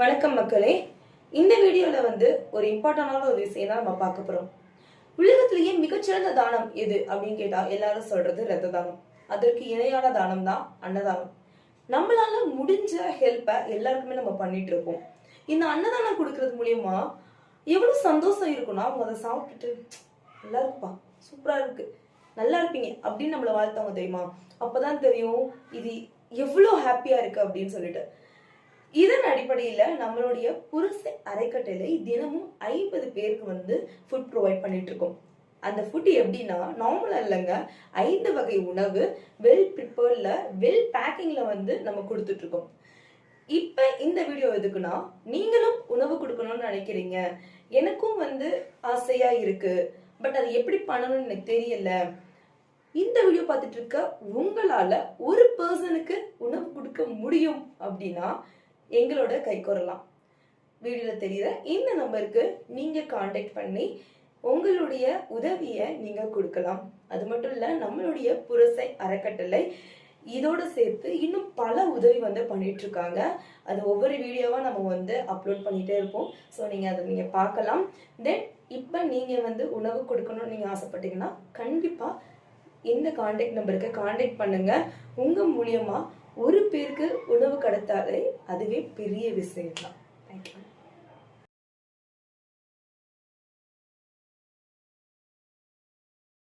வணக்கம் மக்களே. இந்த வீடியோல வந்து ஒரு இம்பார்ட்டன்டான ஒரு விஷயம் தான் நம்ம பார்க்க போறோம். உலகத்திலேயே மிகச்சிறந்த தானம் எது அப்படின்னு கேட்டா எல்லாரும் சொல்றது ரத்த தானம் அதற்கு இணையான தானம் தான் அன்னதானம். நம்மளால முடிஞ்ச ஹெல்ப்பை எல்லாருக்குமே நம்ம பண்ணிட்டு இருப்போம். இந்த அன்னதானம் கொடுக்கறது மூலியமா எவ்வளவு சந்தோஷம் இருக்கும்னா அவங்க அதை சாப்பிட்டுட்டு நல்லா இருப்பா சூப்பரா இருக்கு. நல்லா இருப்பீங்க அப்படின்னு நம்மள வாழ்த்தவங்க தெரியுமா? அப்பதான் தெரியும் இது எவ்வளோ ஹாப்பியா இருக்கு அப்படின்னு சொல்லிட்டு. இதன் அடிப்படையில் நம்மளுடைய புருஷ அரைக்கட்டையில தினமும் ஐம்பது பேருக்கு வந்து ஃபுட் ப்ரொவைட் பண்ணிட்டு இருக்கோம் அந்த ஃபுட் எப்படின்னா நார்மலாக இல்லைங்க ஐந்து வகை உணவு வெல் ப்ரிப்பேர்டில் வெல் பேக்கிங்கில் வந்து நம்ம கொடுத்துட்ருக்கோம் இப்போ இந்த வீடியோ எதுக்குன்னா நீங்களும் உணவு கொடுக்கணும்னு நினைக்கிறீங்க. எனக்கும் வந்து ஆசையாக இருக்குது பட் அது எப்படி பண்ணணும்னு எனக்கு தெரியல. இந்த வீடியோ பார்த்துட்டு இருக்க உங்களால் ஒரு பர்சனுக்கு உணவு கொடுக்க முடியும் அப்படின்னா எங்களோட கை கோரலாம் வீடியோல தெரியுற இந்த நம்பருக்கு நீங்கள் காண்டாக்ட் பண்ணி உங்களுடைய உதவியை நீங்கள் கொடுக்கலாம். அது மட்டும் இல்லை நம்மளுடைய புரசை அறக்கட்டளை இதோடு சேர்த்து இன்னும் பல உதவி வந்து பண்ணிட்டு இருக்காங்க அது ஒவ்வொரு வீடியோவாக நம்ம வந்து அப்லோட் பண்ணிகிட்டே இருப்போம். ஸோ நீங்கள் அதை நீங்கள் பார்க்கலாம். தென் இப்போ நீங்கள் வந்து உணவு கொடுக்கணும்னு நீங்கள் ஆசைப்பட்டீங்கன்னா கண்டிப்பாக இந்த காண்டாக்ட் நம்பருக்கு காண்டாக்ட் பண்ணுங்கள் உங்கள் மூலியமாக ஒரு பேருக்கு உணவு கிடைத்தாலே அதுவே பெரிய விஷயம் தான் தேங்க்யூ